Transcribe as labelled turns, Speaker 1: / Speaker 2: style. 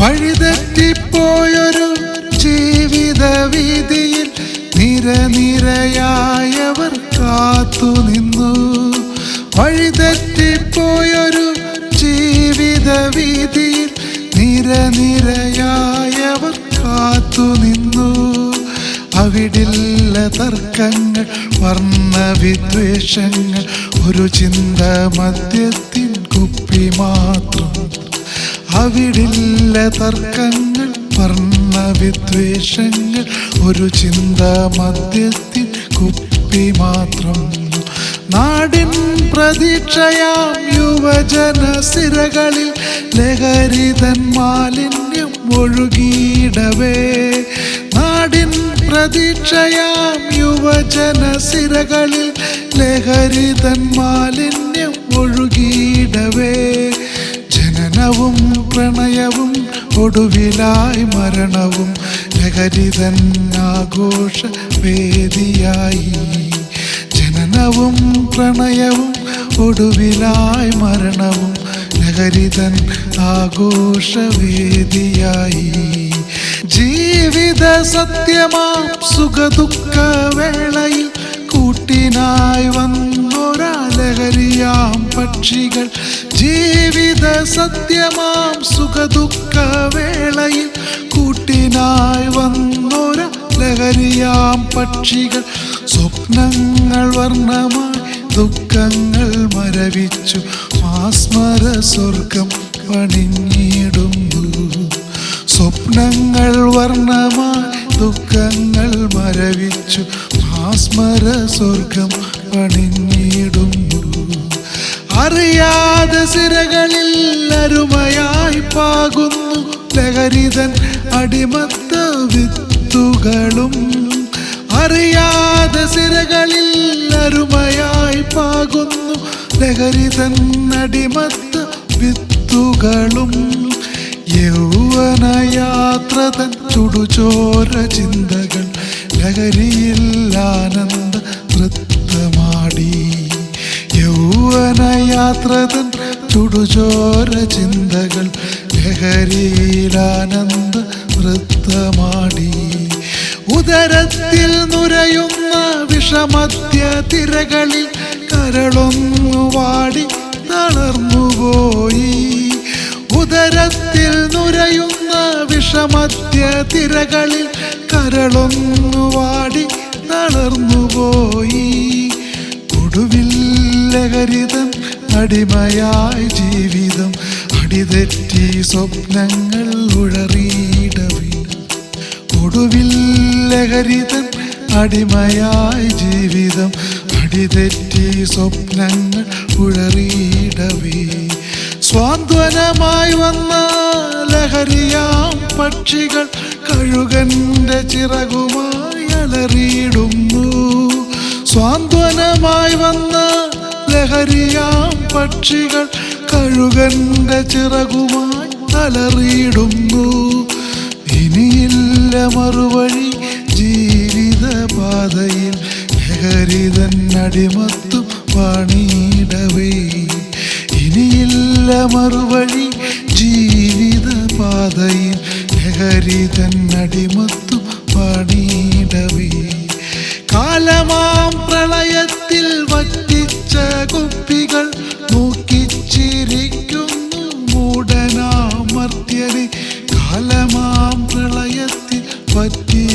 Speaker 1: വഴിതെറ്റിപ്പോയൊരു ജീവിത വീതിയിൽ നിരനിരയായവർ കാത്തു നിന്നു വഴിതെറ്റിപ്പോയൊരു ജീവിത വീതിയിൽ നിരനിരയായവർ കാത്തു നിന്നു അവിടില്ല തർക്കങ്ങൾ വർണവിദ്വേഷങ്ങൾ ഒരു ചിന്ത മദ്യത്തിൻ കുപ്പി മാത്രം അവിടില്ല തർക്കങ്ങൾ വർണവിദ്വേഷങ്ങൾ ഒരു ചിന്ത മദ്യത്തിൽ കുപ്പി മാത്രം. നാടിൻ പ്രതീക്ഷയാം യുവജന സിരകളിൽ ലഹരിതൻ മാലിന്യം ഒഴുകിയിടവേ. നാടിൻ പ്രതീക്ഷയാം യുവജന സിരകളിൽ ലഹരിതൻ മാലിന്യം ഒഴുകിയിടവേ. ജനനവും പ്രണയവും ഒടുവിലായി മരണവും ലഹരിതൻ ആഘോഷ വേദിയായി ജനനവും പ്രണയവും ഒടുവിലായി മരണവും ലഹരിതൻ ആഘോഷവേദിയായി. ജീവിത സത്യമാം സുഖദുഃഖ വേളയിൽ കൂട്ടിനായി വന്നൊരാ ലഹരിയാം പക്ഷികൾ ജീവിത സത്യമാം സുഖദുഃഖ വേളയിൽ കൂട്ടിനായി വന്നോര ലഹരിയാം പക്ഷികൾ സ്വപ്നങ്ങൾ വർണമായി ദുഃഖങ്ങൾ മരവിച്ചു മാസ്മര സ്വർഗം പണിഞ്ഞിടുന്നു. സ്വപ്നങ്ങൾ വർണമായി ദുഃഖങ്ങൾ മരവിച്ചു ഭാസ്മര സ്വർഗം പണിഞ്ഞിടുന്നു അറിയാതെ സിരകളിൽ അരുമയായി പാകുന്നു. ലഹരിതൻ അടിമത്ത വിത്തുകളും. അറിയാതെ സിരകളിൽ അരുമയായി പാകുന്നു. ലഹരിതൻ അടിമത്ത വിത്തുകളും. യൗവനയാത്ര തൻ ചുടുചോര ചിന്തകൾ. ലഹരിയിൽ യൗവനയാത്ര തുടുചോര ചിന്തകൾ ലഹരിയിലാനന്ദ വൃത്തമാടി. ഉദരത്തിൽ നുരയുന്ന വിഷമത്യ തിരകളിൽ കരളൊന്നു വാടി തളർന്നുപോയി ഉദരത്തിൽ നുരയുന്ന വിഷമത്യ തിരകളിൽ കരളൊന്നു വാടി തളർന്നുപോയി ഒടുവിൽ ലഹരിതം അടിമയായി ജീവിതം അടിതെറ്റി സ്വപ്നങ്ങൾ ഒടുവിൽ ലഹരിതൻ അടിമയായി ജീവിതം അടിതെറ്റി സ്വപ്നങ്ങൾ ഉഴറിയിടവേ. സ്വാന്തനമായി വന്ന ലഹരിയാം പക്ഷികൾ കഴുകന്റെ ചിറകുമായി അലറിയിടുന്നു. സ്വാന്തനമായി വന്ന ലഹരിയാം പക്ഷികൾ കഴുകന്റെ ചിറകുമായി അലറിയിടുന്നു ഇനിയില്ല മറുവഴി ജീവിത പാതയിൽ ലഹരിതൻ അടിമത്തും പണിയിടവേ ഇനിയില്ല മറുവഴി ജീവിത പാതയിൽ ലഹരിതൻ അടിമത്തും പണിയിടവേ കാലമാം what